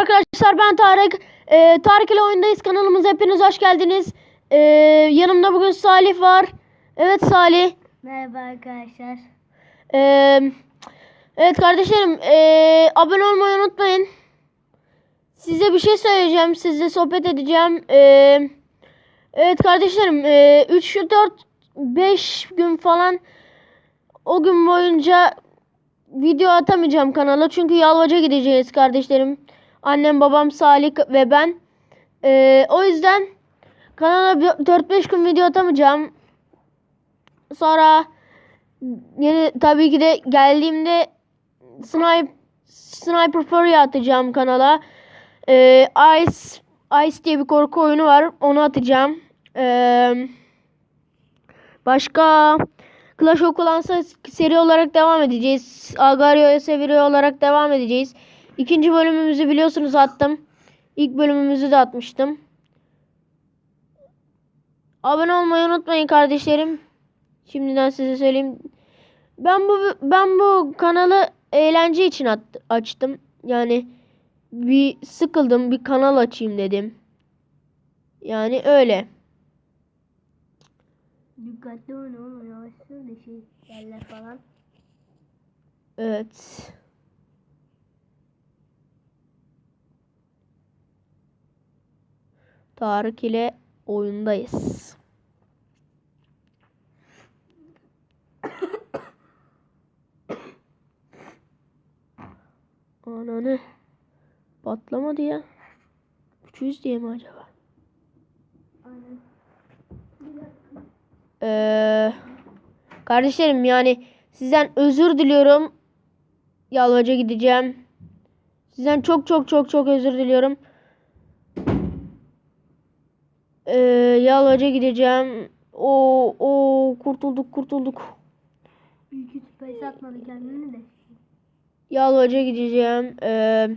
arkadaşlar ben Tarık. Ee, Tarık ile oyundayız kanalımıza hepiniz hoş geldiniz. Ee, yanımda bugün Salih var. Evet Salih. Merhaba arkadaşlar. Ee, evet kardeşlerim ee, abone olmayı unutmayın. Size bir şey söyleyeceğim. Sizle sohbet edeceğim. Ee, evet kardeşlerim ee, 3, 4, 5 gün falan o gün boyunca video atamayacağım kanala. Çünkü Yalvaca gideceğiz kardeşlerim. Annem, babam, Salih ve ben. Ee, o yüzden kanala 4-5 gün video atamayacağım. Sonra yeni tabii ki de geldiğimde Snipe, Sniper Fury atacağım kanala. Ee, Ice, Ice diye bir korku oyunu var. Onu atacağım. Ee, başka Clash of Clans'a seri olarak devam edeceğiz. Agario'ya seri olarak devam edeceğiz. İkinci bölümümüzü biliyorsunuz attım. İlk bölümümüzü de atmıştım. Abone olmayı unutmayın kardeşlerim. Şimdiden size söyleyeyim. Ben bu ben bu kanalı eğlence için at, açtım. Yani bir sıkıldım, bir kanal açayım dedim. Yani öyle. Dikkatli olun oğlum yavaşsın da şey yerler falan. Evet. Tarık ile oyundayız. Ananı patlamadı ya. 300 diye mi acaba? Ee, kardeşlerim yani sizden özür diliyorum. Yalvaca gideceğim. Sizden çok çok çok çok özür diliyorum. Ee, Yalvaca gideceğim. O o kurtulduk kurtulduk. İyi ki space atmadı kendini de. Yalvaca gideceğim. Ee,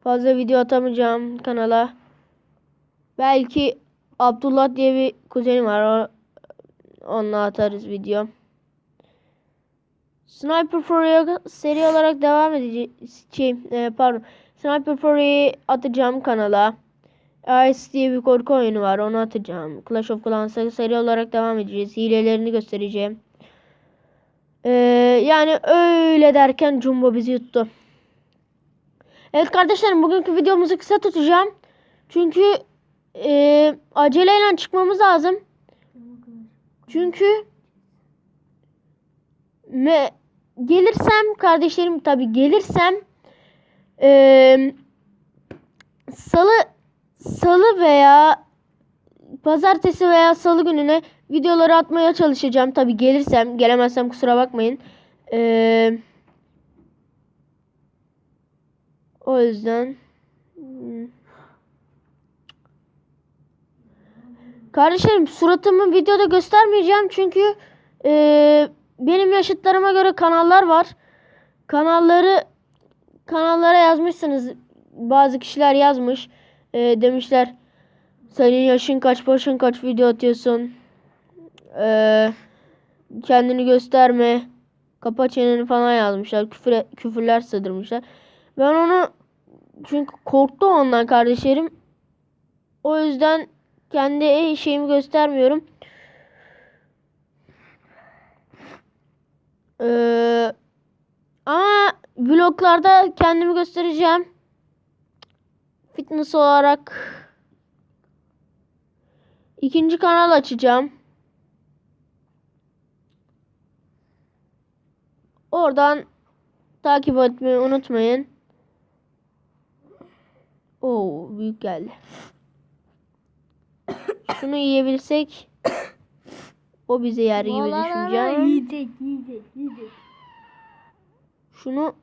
fazla video atamayacağım kanala. Belki Abdullah diye bir kuzenim var. O, onunla atarız video. Sniper Fury'e seri olarak devam edeceğiz. Şey, pardon. Sniper Fury'yi atacağım kanala. Ice diye bir korku oyunu var. Onu atacağım. Clash of Clans'a seri olarak devam edeceğiz. Hilelerini göstereceğim. Ee, yani öyle derken Jumbo bizi yuttu. Evet kardeşlerim bugünkü videomuzu kısa tutacağım. Çünkü e, aceleyle çıkmamız lazım. Çünkü me, gelirsem kardeşlerim tabi gelirsem e, salı salı veya pazartesi veya salı gününe videoları atmaya çalışacağım. Tabi gelirsem gelemezsem kusura bakmayın. E, o yüzden hmm. Kardeşlerim suratımı videoda göstermeyeceğim çünkü e, benim yaşıtlarıma göre kanallar var. Kanalları kanallara yazmışsınız. Bazı kişiler yazmış. E, demişler senin yaşın kaç başın kaç video atıyorsun. E, kendini gösterme. Kapa çeneni falan yazmışlar. Küfür, küfürler sığdırmışlar. Ben onu çünkü korktum ondan kardeşlerim. O yüzden kendi şeyimi göstermiyorum. Ee, ama vloglarda kendimi göstereceğim. Fitness olarak ikinci kanal açacağım. Oradan takip etmeyi unutmayın. Oo büyük geldi. Şunu yiyebilsek o bize yer gibi düşüneceğim. Yiyecek yiyecek yiyecek. Şunu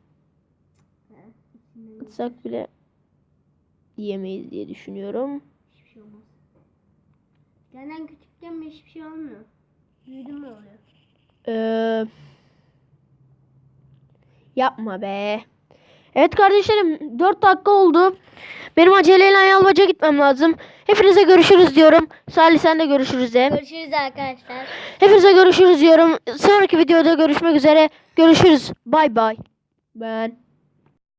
atsak bile yiyemeyiz diye düşünüyorum. Hiçbir şey olmaz. Senden küçükken mi hiçbir şey olmuyor. Büyüdün mü oluyor? Ee, yapma be. Evet kardeşlerim 4 dakika oldu. Benim aceleyle Yalvaca gitmem lazım. Hepinize görüşürüz diyorum. Salih sen de görüşürüz de. Görüşürüz arkadaşlar. Hepinize görüşürüz diyorum. Sonraki videoda görüşmek üzere. Görüşürüz. Bay bay. Ben